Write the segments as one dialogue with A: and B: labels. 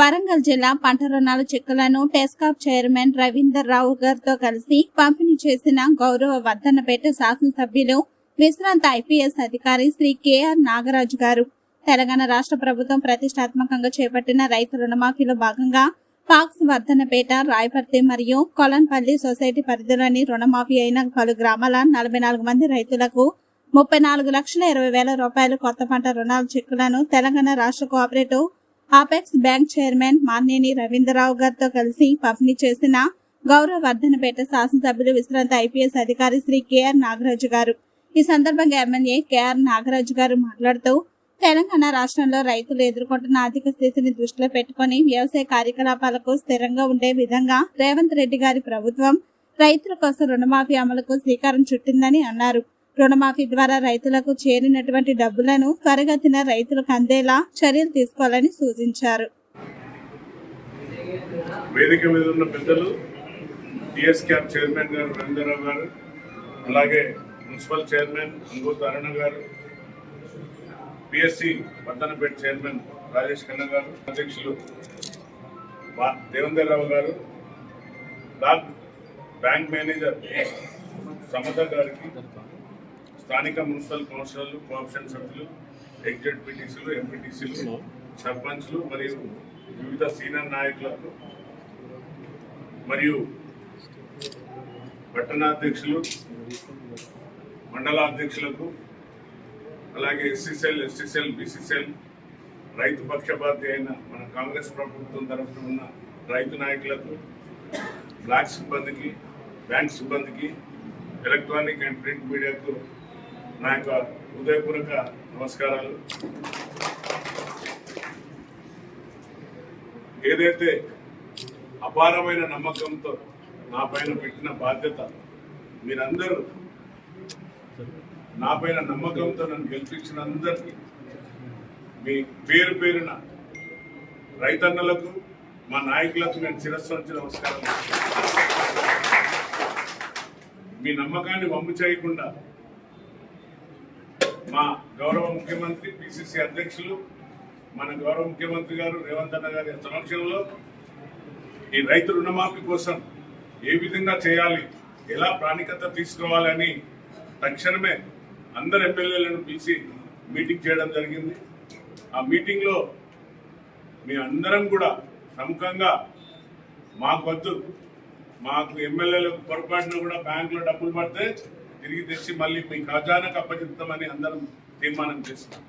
A: వరంగల్ జిల్లా పంట రుణాల చెక్కులను టెస్కాప్ చైర్మన్ రవీందర్ రావు గారితో కలిసి పంపిణీ చేసిన గౌరవ వర్ధనపేట శాసనసభ్యులు విశ్రాంత ఐపీఎస్ అధికారి శ్రీ కెఆర్ నాగరాజు గారు. తెలంగాణ రాష్ట్ర ప్రభుత్వం ప్రతిష్టాత్మకంగా చేపట్టిన రైతు రుణమాఫీలో భాగంగా పాక్స్ వర్ధనపేట రాయపర్తి మరియు కొలన్పల్లి సొసైటీ పరిధిలోని రుణమాఫీ అయిన పలు గ్రామాల నలభై నాలుగు మంది రైతులకు ముప్పై నాలుగు లక్షల ఇరవై వేల రూపాయలు కొత్త పంట రుణాల చెక్కులను తెలంగాణ రాష్ట్ర cooperative apex bank chairman Manneni Ravindrarao గారితో కలిసి పంపిణీ చేసిన గౌరవ వర్ధనపేట శాసనసభ్యులు విశ్రాంత ఐపీఎస్ అధికారి శ్రీ కేఆర్ నాగరాజు గారు. ఈ సందర్భంగా ఎమ్మెల్యే కేఆర్ నాగరాజు గారు మాట్లాడుతూ తెలంగాణ రాష్ట్రంలో రైతులు ఎదుర్కొంటున్న ఆర్థిక స్థితిని దృష్టిలో పెట్టుకుని వ్యవసాయ కార్యకలాపాలకు స్థిరంగా ఉండే విధంగా రేవంత్ రెడ్డి గారి ప్రభుత్వం రైతుల కోసం రుణమాఫీ అమలుకు శ్రీకారం చుట్టిందని అన్నారు. రుణమాఫీ ద్వారా రైతులకు చేరినటువంటి డబ్బులను కరగతిన రైతులకు అందేలా చర్యలు తీసుకోవాలని సూచించారు.
B: వేదిక మీద ఉన్న పెద్దలు టిఎస్ క్యాప్ చైర్మన్ గారు రవీంద్రరావు గారు అలాగే మున్సిపల్ చైర్మన్ అంగూత్ అరుణ గారు పిఎస్సి పద్దనపేట చైర్మన్ రాజేష్ ఖన్నా గారు అధ్యక్షులు దేవేంద్రరావు గారు బ్యాంక్ బ్యాంక్ మేనేజర్ సమత గారికి స్థానిక మున్సిపల్ కౌన్సిలర్లు కోఆప్షన్ సభ్యులు ఎగ్జెడ్ పిటిసీలు ఎంపీటీసీలు సర్పంచ్లు మరియు వివిధ సీనియర్ నాయకులకు మరియు పట్టణాధ్యక్షులు మండలాధ్యక్షులకు అలాగే ఎస్సీసెల్ ఎస్సీసెల్ బీసీసెల్ రైతు పక్షపాతి అయిన మన కాంగ్రెస్ ప్రభుత్వం తరఫున ఉన్న రైతు నాయకులకు బ్లాక్ సిబ్బందికి బ్యాంక్ సిబ్బందికి ఎలక్ట్రానిక్ అండ్ ప్రింట్ మీడియాకు నా యొక్క హృదయపూర్వక నమస్కారాలు. ఏదైతే అపారమైన నమ్మకంతో నా పైన పెట్టిన బాధ్యత మీరందరూ నా పైన నమ్మకంతో నన్ను గెలిపించిన అందరికీ మీ పేరు పేరున రైతన్నలకు మా నాయకులకు నేను శిరస్సు వంచి నమస్కారం మీ నమ్మకాన్ని వమ్ము చేయకుండా మా గౌరవ ముఖ్యమంత్రి పిసిసి అధ్యక్షులు మన గౌరవ ముఖ్యమంత్రి గారు రేవంత్ అన్న గారి సమక్షంలో ఈ రైతు రుణమాఫీ కోసం ఏ విధంగా చేయాలి ఎలా ప్రాణికత తీసుకోవాలని తక్షణమే అందరు ఎమ్మెల్యేలను పిలిచి మీటింగ్ చేయడం జరిగింది. ఆ మీటింగ్లో మీ అందరం కూడా ప్రముఖంగా మాకు వద్దు మాకు ఎమ్మెల్యేలకు పొరపాటున కూడా బ్యాంకులో డబ్బులు పడితే తిరిగి తెచ్చి మళ్ళీ మీ ఖజానాకు అప్పచెప్తామని అందరం తీర్మానం చేస్తున్నాం.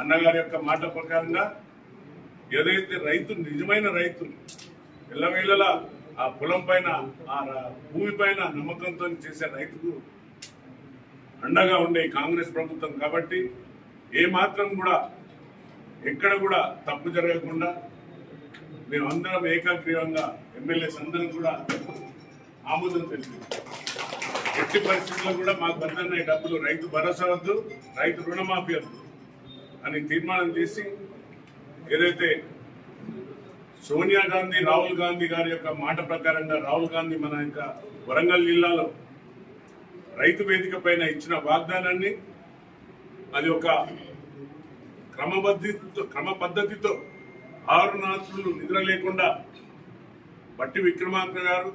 B: అన్నగారి యొక్క మాట ప్రకారంగా ఏదైతే రైతు నిజమైన రైతు ఎల్లవేళలా ఆ పొలం పైన ఆ భూమి పైన నమ్మకంతో చేసే రైతుకు అండగా ఉండే కాంగ్రెస్ ప్రభుత్వం కాబట్టి ఏ మాత్రం కూడా ఎక్కడ కూడా తప్పు జరగకుండా మేమందరం ఏకాగ్రీవంగా ఎమ్మెల్యేస్ అందరం కూడా ఆమోదం తెలిపింది. ఎట్టి పరిస్థితుల్లో కూడా మాకు బంధన్న డబ్బులు రైతు భరోసా వద్దు రైతు రుణమాఫీ వద్దు అని తీర్మానం చేసి ఏదైతే సోనియా గాంధీ రాహుల్ గాంధీ గారి యొక్క మాట ప్రకారంగా రాహుల్ గాంధీ మన యొక్క వరంగల్ జిల్లాలో రైతు వేదిక పైన ఇచ్చిన వాగ్దానాన్ని అది ఒక క్రమబద్ధితో క్రమ పద్ధతితో ఆరు నాత్రులు నిద్ర లేకుండా బట్టి విక్రమార్క గారు